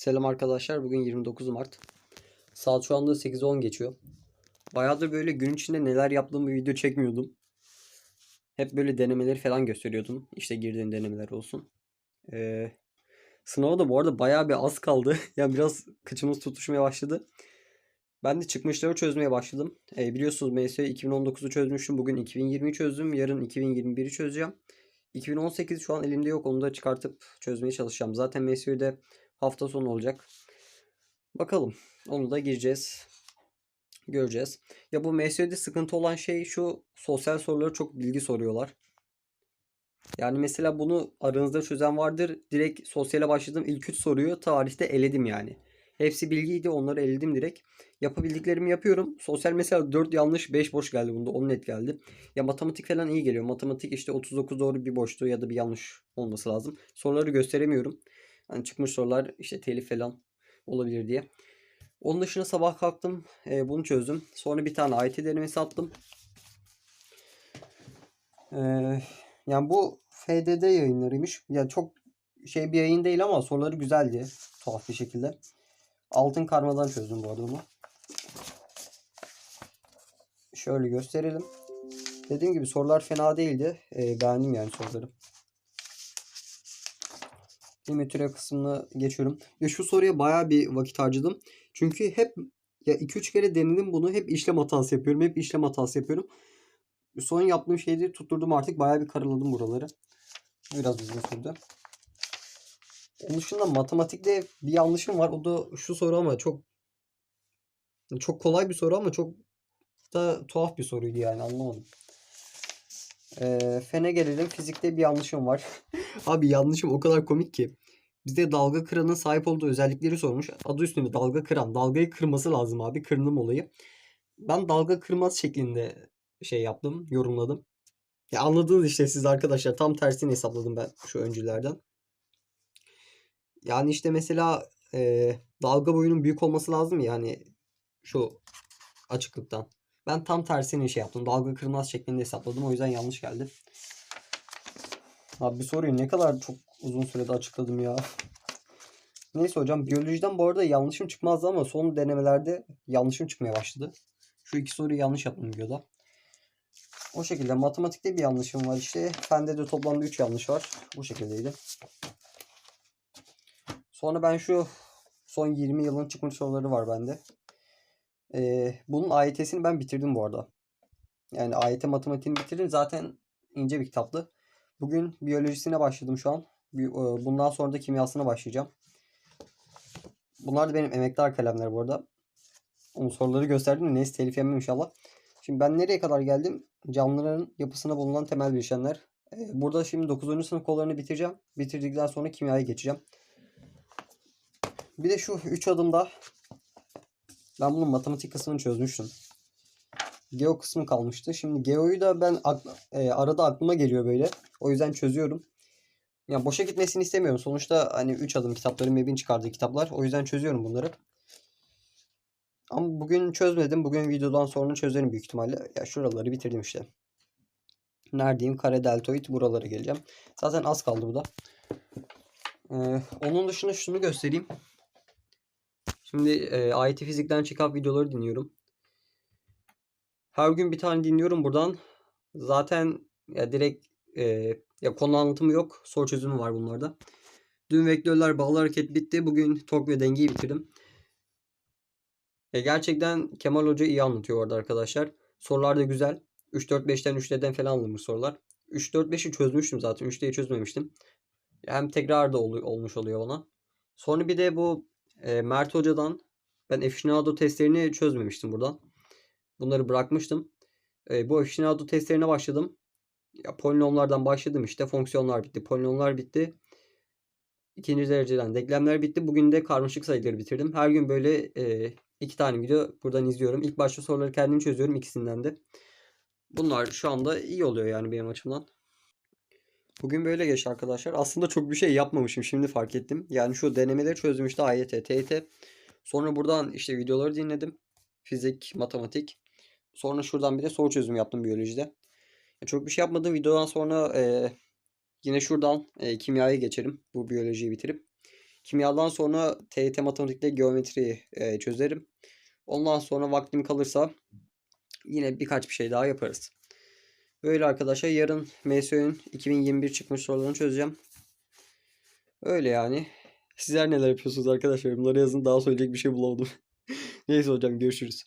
Selam arkadaşlar. Bugün 29 Mart. Saat şu anda 8.10 geçiyor. Bayağıdır böyle gün içinde neler yaptığımı bir video çekmiyordum. Hep böyle denemeleri falan gösteriyordum. İşte girdiğim denemeler olsun. Ee, sınava da bu arada bayağı bir az kaldı. yani biraz kıçımız tutuşmaya başladı. Ben de çıkmışları çözmeye başladım. Ee, biliyorsunuz MSU 2019'u çözmüştüm. Bugün 2020'yi çözdüm. Yarın 2021'i çözeceğim. 2018 şu an elimde yok. Onu da çıkartıp çözmeye çalışacağım. Zaten MSU'de hafta sonu olacak. Bakalım. Onu da gireceğiz. Göreceğiz. Ya bu MSU'de sıkıntı olan şey şu sosyal soruları çok bilgi soruyorlar. Yani mesela bunu aranızda çözen vardır. Direkt sosyale başladım. İlk 3 soruyu tarihte eledim yani. Hepsi bilgiydi. Onları eledim direkt. Yapabildiklerimi yapıyorum. Sosyal mesela 4 yanlış 5 boş geldi bunda. 10 net geldi. Ya matematik falan iyi geliyor. Matematik işte 39 doğru bir boşluğu ya da bir yanlış olması lazım. Soruları gösteremiyorum. Hani çıkmış sorular işte telif falan olabilir diye. Onun dışında sabah kalktım. e, bunu çözdüm. Sonra bir tane IT denemesi attım. E, yani bu FDD yayınlarıymış. Yani çok şey bir yayın değil ama soruları güzeldi. Tuhaf bir şekilde. Altın karmadan çözdüm bu arada bunu. Şöyle gösterelim. Dediğim gibi sorular fena değildi. E, beğendim yani soruları. Limitüre kısmına geçiyorum. Ya şu soruya bayağı bir vakit harcadım. Çünkü hep ya 2-3 kere denedim bunu. Hep işlem hatası yapıyorum. Hep işlem hatası yapıyorum. Son yaptığım şeyleri tutturdum artık. Bayağı bir karaladım buraları. Biraz uzun sürdü. Onun dışında matematikte bir yanlışım var. O da şu soru ama çok çok kolay bir soru ama çok da tuhaf bir soruydu yani anlamadım. Ee, fene gelelim. Fizikte bir yanlışım var. Abi yanlışım o kadar komik ki. Bizde dalga kıranın sahip olduğu özellikleri sormuş. Adı üstünde dalga kıran. Dalgayı kırması lazım abi. Kırınım olayı. Ben dalga kırmaz şeklinde şey yaptım. Yorumladım. Ya anladınız işte siz arkadaşlar. Tam tersini hesapladım ben şu öncülerden. Yani işte mesela e, dalga boyunun büyük olması lazım ya hani şu açıklıktan. Ben tam tersini şey yaptım. Dalga kırmaz şeklinde hesapladım. O yüzden yanlış geldi. Abi bir soruyu ne kadar çok uzun sürede açıkladım ya. Neyse hocam biyolojiden bu arada yanlışım çıkmazdı ama son denemelerde yanlışım çıkmaya başladı. Şu iki soruyu yanlış yaptım videoda. O şekilde matematikte bir yanlışım var işte. Fende de toplamda 3 yanlış var. Bu şekildeydi. Sonra ben şu son 20 yılın çıkmış soruları var bende. Ee, bunun AYT'sini ben bitirdim bu arada. Yani AYT matematiğini bitirdim. Zaten ince bir kitaptı. Bugün biyolojisine başladım şu an. Bundan sonra da kimyasına başlayacağım. Bunlar da benim emektar kalemler bu arada. Onun soruları gösterdim de neyse telif yemem inşallah. Şimdi ben nereye kadar geldim? Canlıların yapısına bulunan temel bileşenler. Burada şimdi 9. sınıf kollarını bitireceğim. Bitirdikten sonra kimyaya geçeceğim. Bir de şu 3 adımda ben bunun matematik kısmını çözmüştüm. Geo kısmı kalmıştı. Şimdi Geo'yu da ben e, arada aklıma geliyor böyle. O yüzden çözüyorum. Ya boşa gitmesini istemiyorum. Sonuçta hani 3 adım kitapları MEB'in çıkardığı kitaplar. O yüzden çözüyorum bunları. Ama bugün çözmedim. Bugün videodan sonra çözerim büyük ihtimalle. Ya şuraları bitirdim işte. Neredeyim? Kare deltoid buralara geleceğim. Zaten az kaldı bu da. Ee, onun dışında şunu göstereyim. Şimdi e, IT fizikten çıkan videoları dinliyorum. Her gün bir tane dinliyorum buradan. Zaten ya direkt e, ya konu anlatımı yok. Soru çözümü var bunlarda. Dün vektörler bağlı hareket bitti. Bugün tok ve dengeyi bitirdim. E, gerçekten Kemal Hoca iyi anlatıyor orada arkadaşlar. Sorular da güzel. 3-4-5'ten 3'ten falan alınmış sorular. 3-4-5'i çözmüştüm zaten. 3'teyi çözmemiştim. Hem tekrar da ol, olmuş oluyor bana. Sonra bir de bu e, Mert Hoca'dan ben Aficionado testlerini çözmemiştim buradan. Bunları bırakmıştım. E, bu Aficionado testlerine başladım. Polinomlardan başladım işte. Fonksiyonlar bitti. Polinomlar bitti. İkinci dereceden denklemler bitti. Bugün de karmaşık sayıları bitirdim. Her gün böyle e, iki tane video buradan izliyorum. İlk başta soruları kendim çözüyorum ikisinden de. Bunlar şu anda iyi oluyor yani benim açımdan. Bugün böyle geçti arkadaşlar. Aslında çok bir şey yapmamışım. Şimdi fark ettim. Yani şu denemeleri çözdüm işte AYT, TYT. Sonra buradan işte videoları dinledim. Fizik, matematik. Sonra şuradan bir de soru çözümü yaptım biyolojide. Ya çok bir şey yapmadım. Videodan sonra e, yine şuradan e, kimyaya geçerim. Bu biyolojiyi bitirip. Kimyadan sonra TYT matematikte geometriyi e, çözerim. Ondan sonra vaktim kalırsa yine birkaç bir şey daha yaparız. Böyle arkadaşlar yarın MSÖ'nün 2021 çıkmış sorularını çözeceğim. Öyle yani. Sizler neler yapıyorsunuz arkadaşlar? Yorumlara yazın. Daha söyleyecek bir şey bulamadım. Neyse hocam görüşürüz.